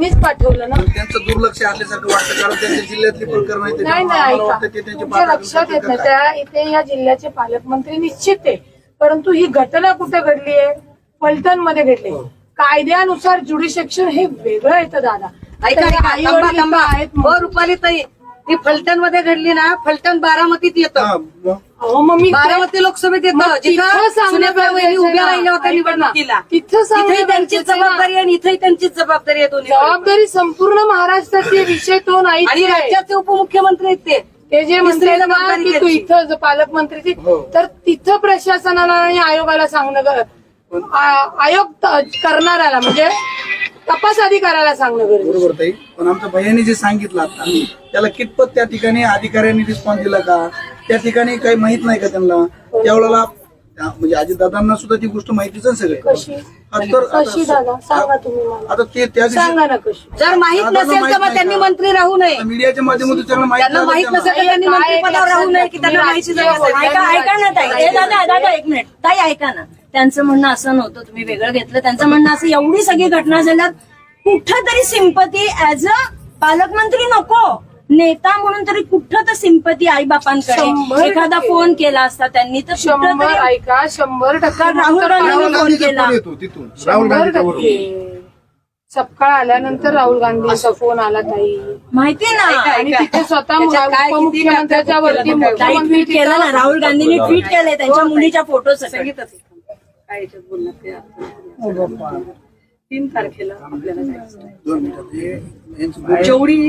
त्यांनीच पाठवलं ना. त्यांचं दुर्लक्ष असल्यासारखं वाटतं कारण त्यांच्या जिल्ह्यातली प्रकरण आहे नाही नाही आम्हाला ऐका. वाटतं ते त्यांचे तुमच्या लक्षात येत नाही. त्या इथे या जिल्ह्याचे पालकमंत्री निश्चित आहे. परंतु ही घटना कुठे घडली आहे? फलटणमध्ये घडली. हो. कायद्यानुसार ज्युडिसेक्शन हे वेगळं येतं दादा. ऐका थांबा थांबा. आहेत हो रुपाली ताई ती फलटणमध्ये घडली ना फलटण बारामतीत येतं. हा, मग? अहो, मग मी बारामती लोकसभेत मग येतं तिथं जिथं सांगणं सुनेत्रा वहिनी गरजेचं उभ्या राहिल्या होत्या. निवडणुकीला. तिथं तिथेही ना. जबाबदारी आहे आणि इथेही त्यांचीच जबाबदारी आहे दोन्ही जबाबदारी संपूर्ण महाराष्ट्राची विषय तो नाही आणि राज्याचे उपमुख्यमंत्री आहेत ते. ते जे म्हणतात ना जबाबदारी की तू त्याची. इथं ज- पालकमंत्रीची हो. तर तिथं प्रशासनाला आणि आयोगाला सांगणं गर- आ- आयोग त- करणाऱ्याला म्हणजे तपास अधिकाऱ्याला सांगणं गरजेचं बरोबर ताई. पण आमच्या भैयाने जे सांगितलं आता त्याला कितपत त्या ठिकाणी अधिकाऱ्यांनी रिस्पॉन्स दिला का? त्या ठिकाणी काही माहीत नाही का त्यांना? त्यावेळेला त्या- म्हणजे अजितदादांना सुद्धा ती गोष्ट माहितीच आहे सगळे. कशी? तर कशी दादा? सांगा तुम्ही मला. आता ते त्या दिवशी सांगा ना कशी. जर माहीत नसेल तर माहीत मग नाही त्यांनी का? मंत्री राहू नये. मीडियाच्या माध्यमातून त्यांना माहीत त्यांना माहीत. नसेल तर त्यांनी राहू नये की त्यांना माहिती. ऐका ऐका ना ताई ए, दादा दादा एक मिनिट. ताई ऐका ना. त्यांचं म्हणणं असं नव्हतं. तुम्ही वेगळं घेतलं. त्यांचं म्हणणं असं एवढी सगळी घटना झाल्यात. कुठं तरी सिंपती ऍज अ पालकमंत्री नको. नेता म्हणून तरी कुठं तर सिंपती आई बापांकडे एखादा. फोन केला असता त्यांनी तर कुठं शंभर तरी ऐका शंभर टक्के राहुल गांधी राहुल फोन गांधीचा केला. फोन येतो तिथून. राहुल शंभर टक्के. सपकाळ आल्यानंतर राहुल गांधींचा फोन आला ताई माहिती ना? आणि तिथे स्वतः त्याच्यात काय किती उपमुख्यमंत्र्याच्या वरती मुख्यमंत्री ट्विट केलं ना राहुल गांधींनी ट्विट केलंय त्यांच्या मुलीच्या फोटो संगीतच आहे. काय याच्यात बोलणार ते आपण. तीन तारखेला आपल्याला जायचं आहे. हे- जेवढी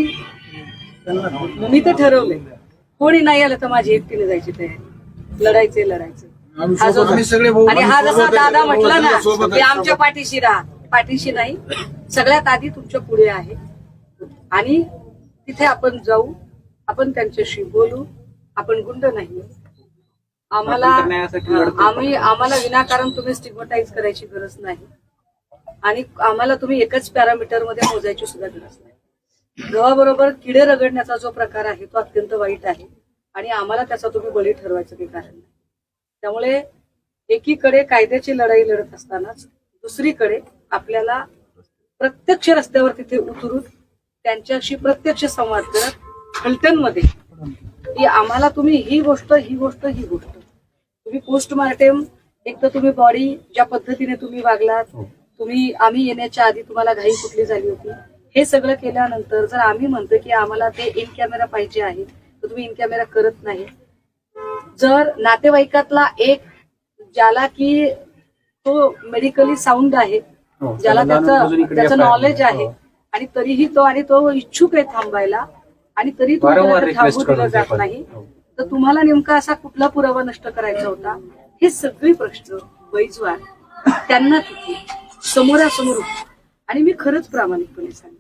मी तर ठरवलंय. कोणी नाही आलं तर माझी एकटीने जायची तयारी. लढायचे लढायचे हा जो- आणि हा जसा. दादा म्हटला ना. की आमच्या पाठीशी राहा. पाठीशी नाही. सगळ्यात आधी तुमच्यापुढे आहे. आणि तिथे आपण जाऊ. आपण त्यांच्याशी बोलू. आपण गुंड नाही. आम्हाला आम्ही आम्हाला विनाकारण तुम्ही स्टिग्मटाईज करायची गरज नाही. आणि आम्हाला तुम्ही एकच पॅरामीटरमध्ये मोजायची सुद्धा गरज नाही. गव्हाबरोबर किडे रगडण्याचा जो प्रकार आहे तो अत्यंत वाईट आहे आणि आम्हाला त्याचा तुम्ही बळी ठरवायचं काही कारण नाही. त्यामुळे एकीकडे कायद्याची लढाई लढत असतानाच दुसरीकडे आपल्याला प्रत्यक्ष रस्त्यावर तिथे उतरून त्यांच्याशी प्रत्यक्ष संवाद करत फलटणमध्ये की आम्हाला तुम्ही ही गोष्ट ही गोष्ट ही गोष्ट. तुम्ही पोस्टमार्टम एक तर तुम्ही बॉडी ज्या पद्धतीने तुम्ही वागलात तुम्ही आम्ही येण्याच्या आधी तुम्हाला घाई कुठली झाली होती? हे सगळं केल्यानंतर जर आम्ही म्हणतो की आम्हाला ते इन कॅमेरा पाहिजे आहे तर तुम्ही इन कॅमेरा करत नाही. जर नातेवाईकातला एक ज्याला की तो मेडिकली साऊंड आहे ज्याला त्याचं त्याचं नॉलेज आहे आणि तरीही तो आणि तो इच्छुक आहे थांबायला आणि तरी ते थांबू दिलं जात नाही तर तुम्हाला नेमका असा कुठला पुरावा नष्ट करायचा होता? हे सगळे प्रश्न बैजवार त्यांना तिथे समोरासमोर. आणि मी खरंच प्रामाणिकपणे सांगते